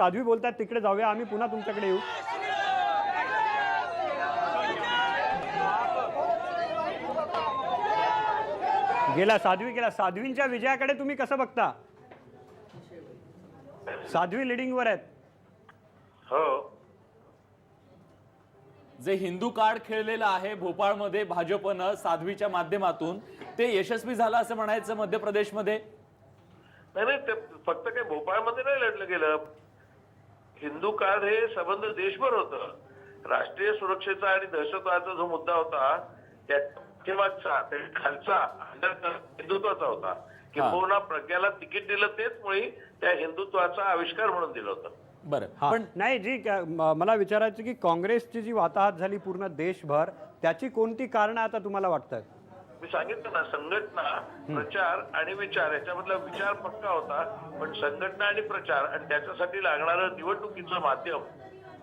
साध्वी बोलतात तिकडे जाऊया आम्ही पुन्हा तुमच्याकडे येऊ. गेला साध्वी गेला. साध्वींच्या विजयाकडे तुम्ही कसं बघता? साध्वी लिडिंगवर आहेत. हो. जे हिंदू कार्ड खेळलेलं आहे भोपाळमध्ये भाजपनं साध्वीच्या माध्यमातून ते यशस्वी झालं असं म्हणायचं मध्य प्रदेशमध्ये नाही नाही ते फक्त काही भोपाळमध्ये नाही लढलं गेलं. हिंदू कार्ड हे संबंध देशभर होतं. राष्ट्रीय सुरक्षेचा आणि दहशतवादाचा जो मुद्दा होता त्या पाठीमागचा त्या खालचा हिंदुत्वाचा होता. किंबहुना प्रज्ञाला तिकीट दिलं तेच मुळे त्या हिंदुत्वाचा आविष्कार म्हणून दिलं होतं. बरं. हा. पण नाही जी क- मला विचारायचं की काँग्रेसची जी वाताहत झाली पूर्ण देशभर त्याची कोणती कारणं आता तुम्हाला वाटतात? मी सांगितलं ना संघटना प्रचार आणि विचार याच्यामधला विचार पक्का होता पण संघटना आणि प्रचार आणि त्याच्यासाठी लागणारं निवडणुकीचं माध्यम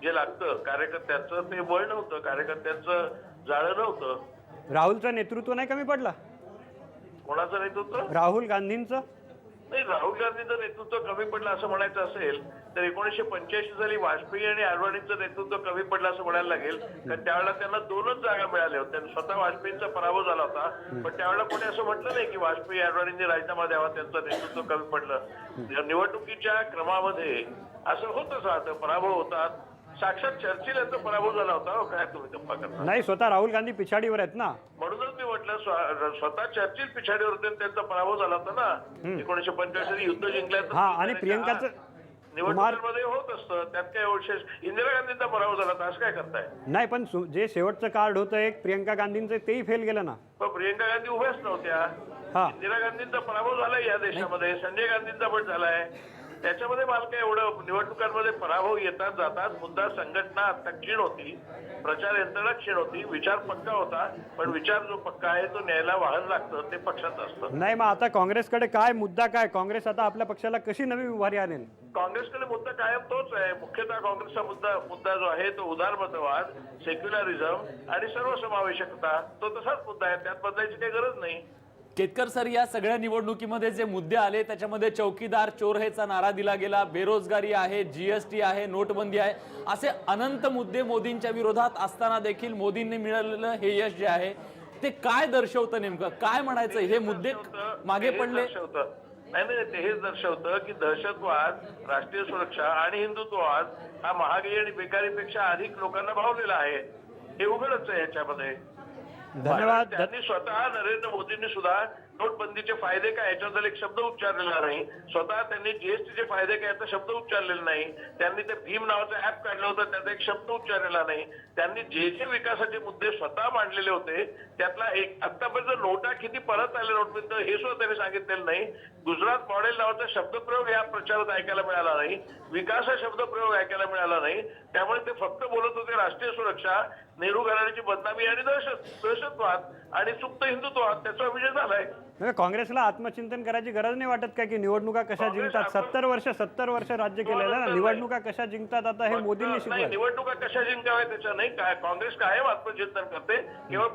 जे लागतं कार्यकर्त्यांचं ते बळ नव्हतं कार्यकर्त्यांचं जाळं नव्हतं. राहुलचं नेतृत्व नाही कमी पडला? कोणाचं नेतृत्व? राहुल गांधींचं? नाही राहुल गांधीचं नेतृत्व कमी पडलं असं म्हणायचं असेल तर एकोणीशे पंच्याऐंशी साली वाजपेयी आणि आडवाणींचं नेतृत्व कमी पडलं असं म्हणायला लागेल. कारण त्यावेळेला त्यांना दोनच जागा मिळाल्या होत्या. स्वतः वाजपेयींचा पराभव झाला होता. पण त्यावेळेला कोणी असं म्हटलं नाही की वाजपेयी आडवाणींनी राजीनामा द्यावा त्यांचं नेतृत्व कमी पडलं. निवडणुकीच्या क्रमामध्ये असं होतच राहतं. पराभव होतात. साक्षात चर्चिल यांचा पराभव झाला होता. हो, काय तुम्ही गप्पा करता? नाही स्वतः राहुल गांधी पिछाडीवर आहेत ना. म्हणूनच स्व- स्वतः चर्चिल पिछाडीवर होते त्यांचा पराभव झाला होता ना. एकोणीशे पंच्याऐंशी युद्ध जिंकल्याचं हा, आणि प्रियंकाचं- निवडणुकीमध्ये होत असतं. त्यात काय विशेष इंदिरा गांधींचा पराभव झाला तर असं काय करताय? नाही पण सु- जे शेवटचं कार्ड होतं एक प्रियंका गांधींचं तेही फेल गेलं ना. पण प्रियंका गांधी उभ्याच नव्हत्या. हा. इंदिरा गांधींचा पराभव झालाय या देशामध्ये. संजय गांधींचा पण झालाय. त्याच्यामध्ये मला काय एवढं निवडणुकांमध्ये पराभव येतात जातात मुद्दा संघटना आता क्षीण होती प्रचार यंत्रणा क्षीण होती विचार पक्का होता पण विचार जो पक्का आहे तो न्यायला वाहन लागतं ते पक्षाचं असतं. नाही मग आता काँग्रेसकडे काय मुद्दा काय? काँग्रेस आता आपल्या पक्षाला कशी नवी उभारी आणेल? काँग्रेसकडे मुद्दा कायम तोच आहे. मुख्यतः काँग्रेसचा मुद्दा मुद्दा जो आहे तो उदारमतवाद सेक्युलरिझम आणि सर्वसमावेशकता तो तसाच मुद्दा आहे. त्यात बदलायची काही गरज नाही. केतकर सर या सगळ्या निवडणुकीमध्ये जे मुद्दे आले त्याच्यामध्ये चौकीदार चोर हेचा नारा दिला गेला बेरोजगारी आहे जीएसटी आहे नोटबंदी आहे असे अनंत मुद्दे मोदींच्या विरोधात असताना देखील मोदींनी मिळालेलं हे यश जे आहे ते काय दर्शवतं नेमकं? काय म्हणायचं? हे मुद्दे मागे पडले. नाही नाही ते हेच दर्शवतं की दहशतवाद राष्ट्रीय सुरक्षा आणि हिंदुत्ववाद हा महागाई आणि बेकारीपेक्षा अधिक लोकांना भावलेला आहे. हे उघडच आहे ह्याच्यामध्ये धन्यवाद. त्यांनी स्वतः नरेंद्र मोदींनी सुद्धा नोटबंदीचे फायदे काय? याच्याबद्दल एक शब्द उच्चारलेला नाही. स्वतः त्यांनी जीएसटीचे फायदे काय याचा शब्द उच्चारलेला नाही. त्यांनी ते भीम नावाचं ऍप काढलं होतं त्याचा एक शब्द उच्चारलेला नाही. त्यांनी जे जे विकासाचे मुद्दे स्वतः मांडलेले होते त्यातला एक आतापर्यंत नोटा किती परत आले नोटबंदी हे सुद्धा त्यांनी सांगितलेलं नाही. गुजरात मॉडेल नावाचा शब्दप्रयोग या प्रचारात ऐकायला मिळाला नाही. विकास हा शब्दप्रयोग ऐकायला मिळाला नाही. त्यामुळे ते फक्त बोलत होते राष्ट्रीय सुरक्षा नेहरू घराण्याची बदनामी आणि दहशत दहशतवाद आणि सुप्त हिंदुत्ववाद त्याचा विजय झालाय. म्हणजे काँग्रेसला आत्मचिंतन करायची गरज नाही वाटत काय की निवडणुका कशा जिंकतात? सत्तर वर्ष सत्तर वर्ष राज्य केलेलं ना. निवडणुका कशा जिंकतात आता हे मोदींनी नाही शिकवलं निवडणुका कशा जिंकाव्या त्याच्या नाही काय काँग्रेस कायम आत्मचिंतन करते. केवळ